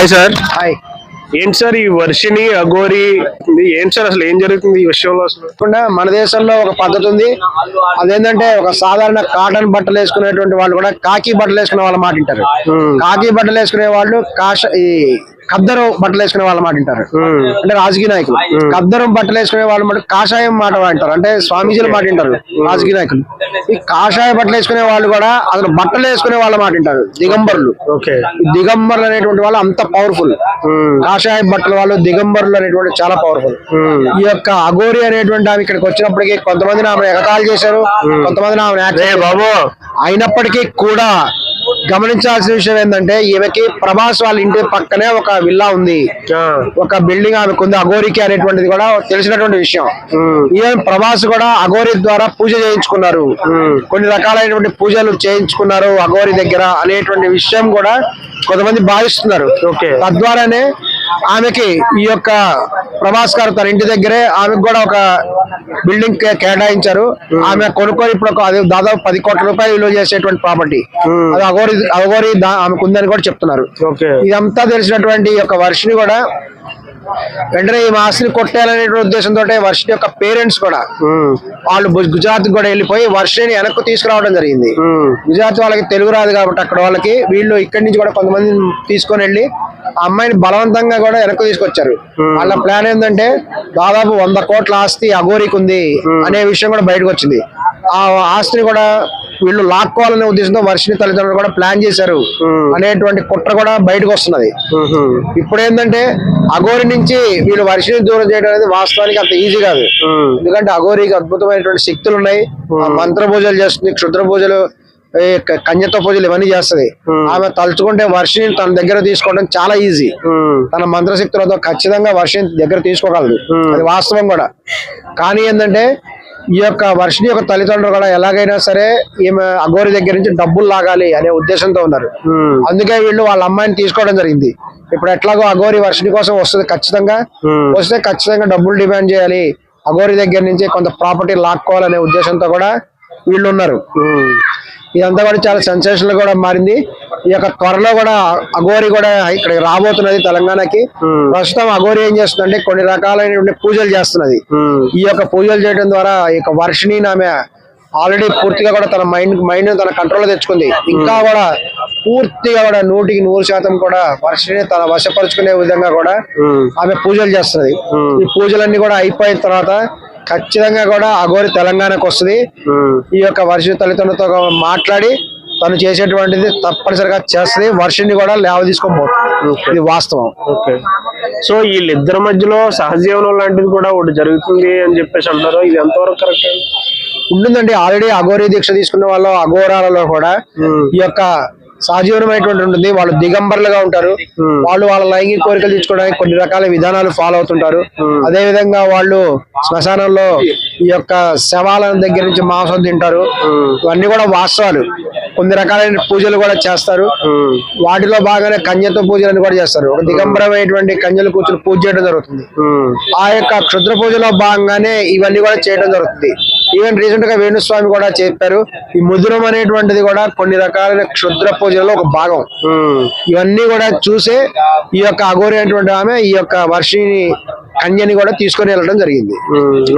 Hi sir hi ఏంటి sir ఈ వర్షిని అఘోరి ఏంటి సార్ అసలు ఏం జరుగుతుంది ఈ విషయంలో అసలు? మన దేశంలో ఒక పద్ధతి ఉంది. అదేంటంటే ఒక సాధారణ కాటన్ బట్టలు వేసుకునేటువంటి వాళ్ళు కూడా కాకి బట్టలు వేసుకునే వాళ్ళ మాట వింటారు. కాకి బట్టలు వేసుకునే వాళ్ళు కాష ఈ కద్దరు బట్టలు వేసుకునే వాళ్ళ మాట వింటారు. అంటే రాజకీయ నాయకులు. కద్దరం బట్టలు వేసుకునే వాళ్ళ మాట కాషాయం మాట వింటారు. అంటే స్వామీజీల మాట వింటారు రాజకీయ నాయకులు. ఈ కాషాయ బట్టలు వేసుకునే వాళ్ళు కూడా అసలు బట్టలు వేసుకునే వాళ్ళ మాట వింటారు. దిగంబరులు. దిగంబరులు అనేటువంటి వాళ్ళు అంత పవర్ఫుల్ కాషాయ బట్టల వాళ్ళు దిగంబరులు అనేటువంటి చాలా పవర్ఫుల్ ఈ యొక్క అఘోరి అనేటువంటి ఆమె ఇక్కడికి వచ్చినప్పటికీ కొంతమంది ఆమె ఎగతాళి చేశారు. కొంతమంది ఆమె అయినప్పటికీ కూడా గమనించాల్సిన విషయం ఏంటంటే ఈమెకి ప్రభాస్ వాళ్ళ ఇంటి పక్కనే ఒక విల్లా ఉంది. ఒక బిల్డింగ్ ఆమెకు ఉంది అఘోరికి అనేటువంటిది కూడా తెలిసినటువంటి విషయం. ఈవెన్ ప్రభాస్ కూడా అఘోరి ద్వారా పూజ చేయించుకున్నారు. కొన్ని రకాలైనటువంటి పూజలు చేయించుకున్నారు అఘోరి దగ్గర అనేటువంటి విషయం కూడా కొంతమంది భావిస్తున్నారు. ఓకే. తద్వారానే ఆమెకి ఈ యొక్క ప్రభాస్ గారు తన ఇంటి దగ్గరే ఆమెకు కూడా ఒక బిల్డింగ్ కేటాయించారు. ఆమె కొనుక్కొని ఇప్పుడు ఒక అది దాదాపు పది కోట్ల రూపాయలు విలువ చేసేటువంటి ప్రాపర్టీ. అది అఘోరి అఘోరి దా- ఆమెకు ఉందని కూడా చెప్తున్నారు. ఇదంతా తెలిసినటువంటి యొక్క వర్షిని కూడా వెంటనే ఈ ఆస్తిని కొట్టేయాలనేటువంటి ఉద్దేశంతో వర్షిని యొక్క పేరెంట్స్ కూడా ఉమ్, వాళ్ళు గుజరాత్ కూడా వెళ్ళిపోయి వర్షిని వెనక్కు తీసుకురావడం జరిగింది. ఉమ్, గుజరాత్ వాళ్ళకి తెలుగు రాదు కాబట్టి అక్కడ వాళ్ళకి వీళ్ళు ఇక్కడి నుంచి కూడా కొంతమంది తీసుకొని వెళ్ళి అమ్మాయిని బలవంతంగా కూడా వెనక్కు తీసుకొచ్చారు. వాళ్ళ ప్లాన్ ఏంటంటే దాదాపు వంద కోట్ల ఆస్తి అఘోరికి ఉంది అనే విషయం కూడా బయటకు వచ్చింది. ఆ ఆస్తిని కూడా వీళ్ళు లాక్కోవాలనే ఉద్దేశంతో వర్షిని తల్లిదండ్రులు కూడా ప్లాన్ చేశారు అనేటువంటి కుట్ర కూడా బయటకు వస్తున్నది. ఇప్పుడు ఏంటంటే అఘోరి నుంచి వీళ్ళు వర్షిని దూరం చేయడం అనేది వాస్తవానికి అంత ఈజీ కాదు. ఎందుకంటే అఘోరికి అద్భుతమైనటువంటి శక్తులు ఉన్నాయి ఆ మంత్ర పూజలు చేస్తుంది క్షుద్ర పూజలు ఈ క- కన్యత్వ పూజలు ఇవన్నీ చేస్తుంది. ఆమె తలుచుకుంటే వర్షిని తన దగ్గర తీసుకోవడం చాలా ఈజీ. తన మంత్రశక్తులతో ఖచ్చితంగా వర్షిని దగ్గర తీసుకోగలదు. అది వాస్తవం కూడా. కానీ ఏంటంటే ఈ యొక్క వర్షిని యొక్క తల్లిదండ్రులు కూడా ఎలాగైనా సరే ఈమె అఘోరి దగ్గర నుంచి డబ్బులు లాగాలి అనే ఉద్దేశంతో ఉన్నారు. అందుకే వీళ్ళు వాళ్ళ అమ్మాయిని తీసుకోవడం జరిగింది. ఇప్పుడు ఎట్లాగో అఘోరి వర్షిని కోసం వస్తుంది ఖచ్చితంగా. వస్తే ఖచ్చితంగా డబ్బులు డిమాండ్ చేయాలి. అఘోరి దగ్గర నుంచి కొంత ప్రాపర్టీ లాక్కోవాలనే ఉద్దేశంతో కూడా వీళ్ళు ఉన్నారు. ఇదంతా కూడా చాలా సెన్సేషనల్ కూడా మారింది. ఈ యొక్క త్వరలో కూడా అఘోరి కూడా ఇక్కడ రాబోతున్నది తెలంగాణకి. ప్రస్తుతం అఘోరి ఏం చేస్తుందంటే కొన్ని రకాలైనటువంటి పూజలు చేస్తున్నది. ఈ యొక్క పూజలు చేయడం ద్వారా ఈ యొక్క వర్షిని ఆమె ఆల్రెడీ పూర్తిగా కూడా తన మైండ్ మైండ్ తన కంట్రోల్ తెచ్చుకుంది. ఇంకా కూడా పూర్తిగా కూడా నూటికి నూరు శాతం కూడా వర్షిని తన వశపరుచుకునే విధంగా కూడా ఆమె పూజలు చేస్తుంది ఈ పూజలన్నీ కూడా అయిపోయిన తర్వాత ఖచ్చితంగా కూడా అఘోరి తెలంగాణకు వస్తుంది. ఈ యొక్క వర్ష తల్లిదండ్రులతో మాట్లాడి తను చేసేటువంటిది తప్పనిసరిగా చేస్తుంది. వర్షిని కూడా లేవ తీసుకొని పోతుంది. ఇది వాస్తవం. ఓకే. సో వీళ్ళిద్దరి మధ్యలో సహజీవనం లాంటిది కూడా ఒకటి జరుగుతుంది అని చెప్పేసి అంటారు ఇది ఎంతవరకు కరెక్ట్? ఉంటుందండి. ఆల్రెడీ అఘోరి దీక్ష తీసుకున్న వాళ్ళు అఘోరాలలో కూడా ఈ యొక్క సహజీవనమైనటువంటి ఉంటుంది. వాళ్ళు దిగంబరులుగా ఉంటారు. వాళ్ళు వాళ్ళ లైంగిక కోరికలు తీర్చుకోవడానికి కొన్ని రకాల విధానాలు ఫాలో అవుతుంటారు. అదే విధంగా వాళ్ళు శ్మశానంలో ఈ యొక్క శవాల దగ్గర నుంచి మాంసం తింటారు. ఇవన్నీ కూడా వాస్తవాలు. కొన్ని రకాలైన పూజలు కూడా చేస్తారు. వాటిలో బాగానే కన్యత్వ పూజలను కూడా చేస్తారు. ఒక దిగంబరమైనటువంటి కన్యలు కూర్చొని పూజ చేయడం జరుగుతుంది. ఆ యొక్క క్షుద్ర పూజలో భాగంగానే ఇవన్నీ కూడా చేయడం జరుగుతుంది. ఈవెన్ రీసెంట్గా వేణుస్వామి కూడా చెప్పారు ఈ ముద్రం అనేటువంటిది కూడా కొన్ని రకాలైన క్షుద్ర పూజల్లో ఒక భాగం. ఇవన్నీ కూడా చూసే ఈ యొక్క అఘోరి అనేటువంటి ఆమె ఈ యొక్క వర్షిని కన్యని కూడా తీసుకొని వెళ్ళడం జరిగింది.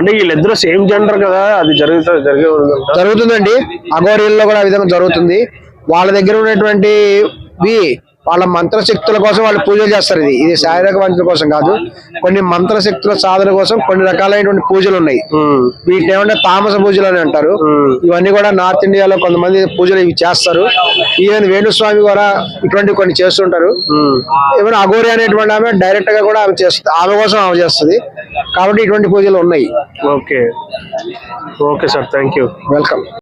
అంటే వీళ్ళిద్దరు సేమ్ జెండర్ కదా అది జరుగుతుంది జరుగుతుందండి. అఘోరీల్లో కూడా ఆ విధంగా జరుగుతుంది. వాళ్ళ దగ్గర ఉన్నటువంటి వి వాళ్ళ మంత్రశక్తుల కోసం వాళ్ళు పూజలు చేస్తారు ఇది. ఇది శారీరక వంచన కోసం కాదు. కొన్ని మంత్రశక్తుల సాధన కోసం కొన్ని రకాలైనటువంటి పూజలు ఉన్నాయి. వీటిని ఏమంటే తామస పూజలు అని అంటారు. ఇవన్నీ కూడా నార్త్ ఇండియాలో కొంతమంది పూజలు ఇవి చేస్తారు. ఈవెన్ వేణుస్వామి కూడా ఇటువంటి కొన్ని చేస్తుంటారు. ఈవెన్ అఘోరి అనేటువంటి ఆమె డైరెక్ట్గా కూడా ఆమె చేస్తుంది ఆమె కోసం ఆమె చేస్తుంది. కాబట్టి ఇటువంటి పూజలు ఉన్నాయి. Okay. Okay sir. Thank you welcome